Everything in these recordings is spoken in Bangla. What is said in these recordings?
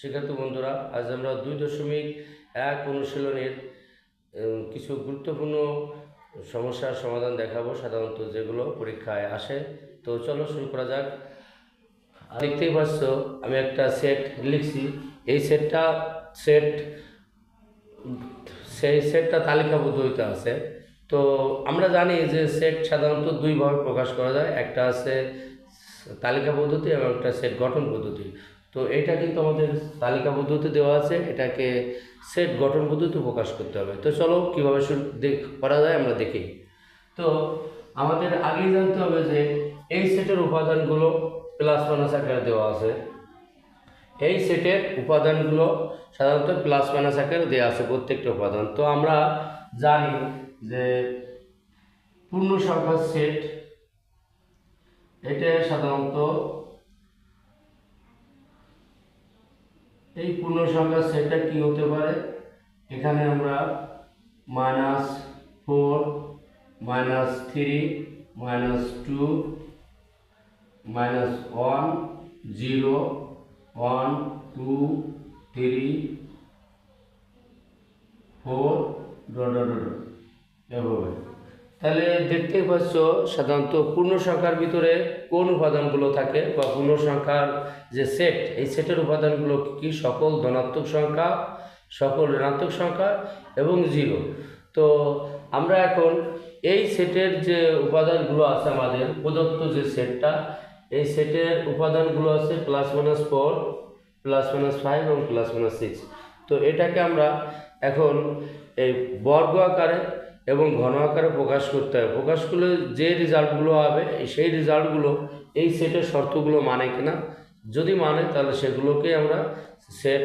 শিক্ষার্থী বন্ধুরা, আজ আমরা দুই দশমিক এক অনুশীলনের কিছু গুরুত্বপূর্ণ সমস্যার সমাধান দেখাবো, সাধারণত যেগুলো পরীক্ষায় আসে। তো চলো শুরু করা যাক। দেখতেই পাচ্ছ, আমি একটা সেট লিখছি। এই সেটটা সেট, সেই সেটটা তালিকাবদ্ধ হইতে আছে। তো আমরা জানি যে সেট সাধারণত দুইভাবে প্রকাশ করা যায়। একটা আছে তালিকা পদ্ধতি এবং একটা সেট গঠন পদ্ধতি। তো এটা কিন্তু আমাদের তালিকা পদ্ধতি দেওয়া আছে, এটাকে সেট গঠন পদ্ধতি প্রকাশ করতে হবে। তো চলো কীভাবে করা যায় আমরা দেখি। তো আমাদের আগেই জানতে হবে যে এই সেটের উপাদানগুলো প্লাস মাইনাস আকারে দেওয়া আছে। এই সেটের উপাদানগুলো সাধারণত প্লাস মাইনাস আকারে দেওয়া আছে প্রত্যেকটা উপাদান। তো আমরা জানি যে পূর্ণ সংখ্যার সেট এটা সাধারণত এই পূর্ণ সংখ্যার সেটটা কি হতে পারে? এখানে আমরা minus four minus three minus two minus one zero one two three four dot dot এভাবে। তাহলে দেখতেই পাচ্ছ সাধারণত পূর্ণ সংখ্যার ভিতরে কোন উপাদানগুলো থাকে বা পূর্ণ সংখ্যার যে সেট এই সেটের উপাদানগুলো কি সকল ধনাত্মক সংখ্যা, সকল ঋণাত্মক সংখ্যা এবং জিরো তো আমরা এখন এই সেটের যে উপাদানগুলো আছে আমাদের, প্রদত্ত যে সেটটা এই সেটের উপাদানগুলো আছে plus minus four plus minus five এবং প্লাস মাইনাস সিক্স তো এটাকে আমরা এখন এই বর্গ আকারে এবং ঘন আকারে প্রকাশ করতে হবে। প্রকাশ করলে যে রেজাল্টগুলো হবে, সেই রেজাল্টগুলো এই সেটের শর্তগুলো মানে কিনা, যদি মানে তাহলে সেগুলোকে আমরা সেট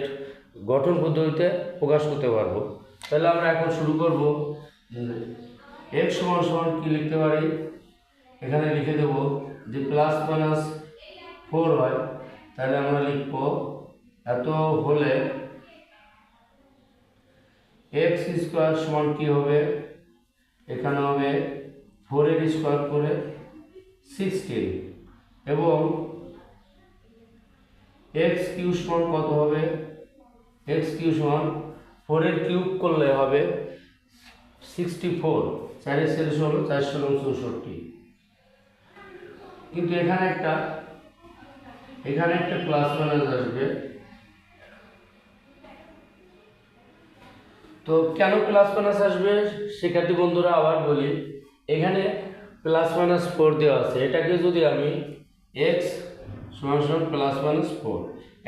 গঠন পদ্ধতিতে প্রকাশ করতে পারব। তাহলে আমরা এখন শুরু করব। এক্স সমান সমান কী লিখতে পারি? এখানে লিখে দেব যে প্লাস মাইনাস ফোর হয়, তাহলে আমরা লিখব এত হলে এক্স স্কোয়ার সমান কী হবে? এখানে হবে ফোরের স্কোয়ার করে সিক্সটিন এবং এক্স কিউ সমান কত হবে? এক্স কিউ সমান ফোরের কিউব করলে হবে সিক্সটি ফোর চারের শেষ হলো চারশো চৌষট্টি। কিন্তু এখানে একটা এখানে একটা প্লাস মাইনাস আসবে। তো কেন প্লাস মাইনাস আসবে? শিক্ষার্থী বন্ধুরা, আবার বলি, এখানে প্লাস মাইনাস ফোর দেওয়া আছে। এটাকে যদি আমি এক্স সমান সমান প্লাস মাইনাস ফোর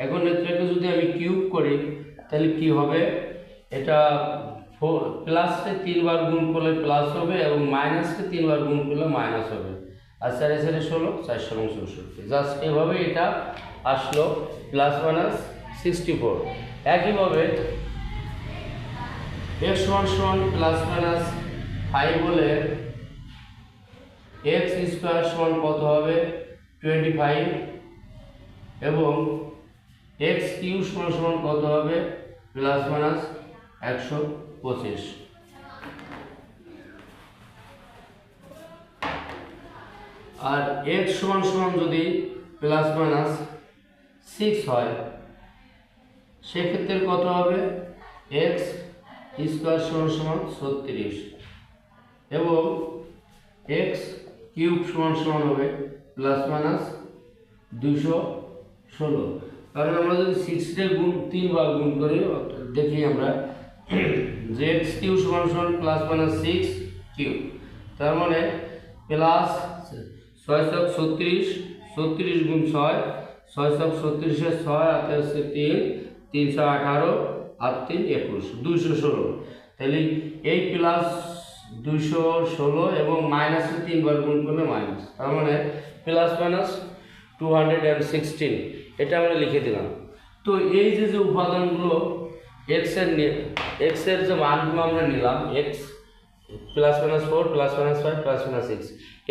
এখন এটাকে যদি আমি কিউব করি, তাহলে কি হবে? এটা ফোর প্লাসকে তিনবার গুণ করলে প্লাস হবে এবং মাইনাসকে তিনবার গুণ করলে মাইনাস হবে। আর চারে চারে ষোলো চারশো এবং চৌষট্টি জাস্ট এভাবে এটা আসলো প্লাস মাইনাস সিক্সটি ফোর একইভাবে এক্স সমান প্লাস মাইনাস ফাইভ হলে এক্স স্কোয়ার সমান কত হবে? টোয়েন্টি ফাইভ এবং এক্স কিউ সমান সমান কত হবে? প্লাস মাইনাস একশো পঁচিশ। আর এক্স সমান সমান যদি প্লাস মাইনাস সিক্স হয়, সেক্ষেত্রে কত হবে? এক্স স্কোয়ার সমান সমান ছত্রিশ। এবং এক্স কিউব সমান সমান হবে প্লাস মাইনাস দুশো ষোলো। কারণ আমরা যদি সিক্সটে গুণ তিনবার গুণ করি দেখি আমরা যে এক্স কিউ সমান সমান প্লাস মাইনাস সিক্স কিউ তার মানে প্লাস ছয় সব ছত্রিশ ছত্রিশ গুণ ছয় ছয় সব ছত্রিশের ছয় হাতে তিন তিনশো আঠারো আর তিন একুশ, দুইশো ষোলো। তাহলে এই প্লাস দুইশো ষোলো এবং মাইনাসে তিনবার গুণ করলে মাইনাস তার মানে plus minus two hundred and sixteen এটা আমরা লিখে দিলাম। তো এই যে যে উপাদানগুলো এক্সের এক্সের যে মানগুলো আমরা নিলাম x plus minus four plus minus five plus minus six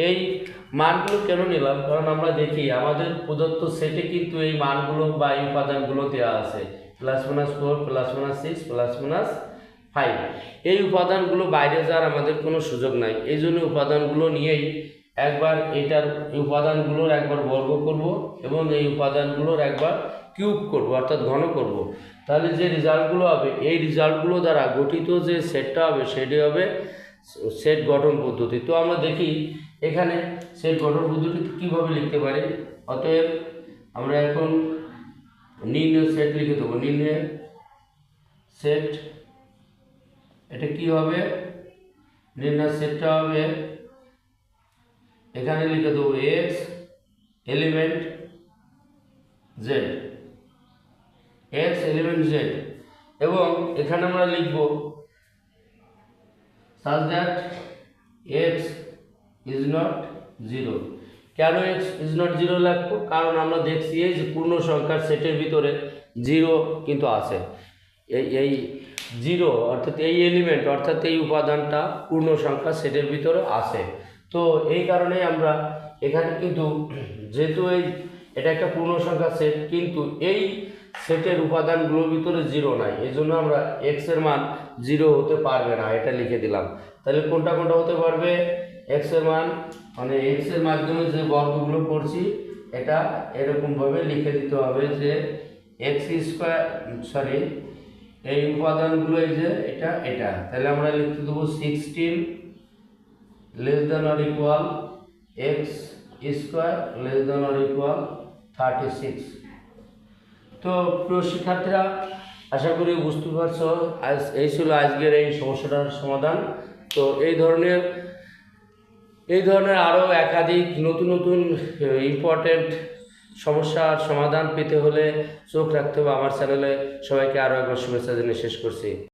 এই মানগুলো কেন নিলাম? কারণ আমরা দেখি আমাদের প্রদত্ত সেটে কিন্তু এই মানগুলো বা এই উপাদানগুলো দেওয়া আছে। Plus minus four plus minus six plus minus five এই উপাদানগুলো বাইরে যাওয়ার আমাদের কোনো সুযোগ নাই। এই জন্য উপাদানগুলো নিয়েই একবার এটার উপাদানগুলোর একবার বর্গ করব এবং এই উপাদানগুলোর একবার কিউব করব, অর্থাৎ ঘন করব। তাহলে যে রেজাল্টগুলো হবে, এই রেজাল্টগুলো দ্বারা গঠিত যে সেটটা হবে, সেটি হবে সেট গঠন পদ্ধতি। তো আমরা দেখি এখানে সেট গঠন পদ্ধতি কীভাবে লিখতে পারি? অতএব আমরা এখন নির্ণয় সেট লিখে দেবো, নির্ণয় সেট এটা কি হবে? নির্ণয় সেটটা হবে, এখানে লিখে দেবো x element z x element z এবং এখানে আমরা লিখব such that x is not zero কেন এক্স ইজ নট জিরো লাগবো? কারণ আমরা দেখছি এই যে পূর্ণ সংখ্যার সেটের ভিতরে জিরো কিন্তু আছে। এই এই জিরো অর্থাৎ এই এলিমেন্ট অর্থাৎ এই উপাদানটা পূর্ণ সংখ্যা সেটের ভিতরে আছে। তো এই কারণে আমরা এখানে কিন্তু যেহেতু এই, এটা একটা পূর্ণ সংখ্যা সেট কিন্তু এই সেটের উপাদানগুলোর ভিতরে জিরো নাই। এই জন্য আমরা এক্সের মান জিরো হতে পারবে না, এটা লিখে দিলাম। তাহলে কোনটা কোনটা হতে পারবে? এক্সের মান মানে এক্সের মাধ্যমে যে বর্গগুলো পড়ছি, এটা এরকমভাবে লিখে দিতে হবে যে এক্স স্কোয়ার সরি এই উপাদানগুলো এই যে এটা এটা। তাহলে আমরা লিখতে দেবো sixteen less than or equal x square less than or equal thirty six তো প্রিয় শিক্ষার্থীরা, আশা করি বুঝতে পারছ, আজ এই ছিল আজকের এই সমস্যাটার সমাধান। তো এই ধরনের এই ধরনের আরও একাধিক নতুন নতুন ইম্পর্টেন্ট সমস্যার সমাধান পেতে হলে চোখ রাখতে হবে। আমার চ্যানেলে সবাইকে আরও একবার শুভেচ্ছা জানিয়ে শেষ করছি।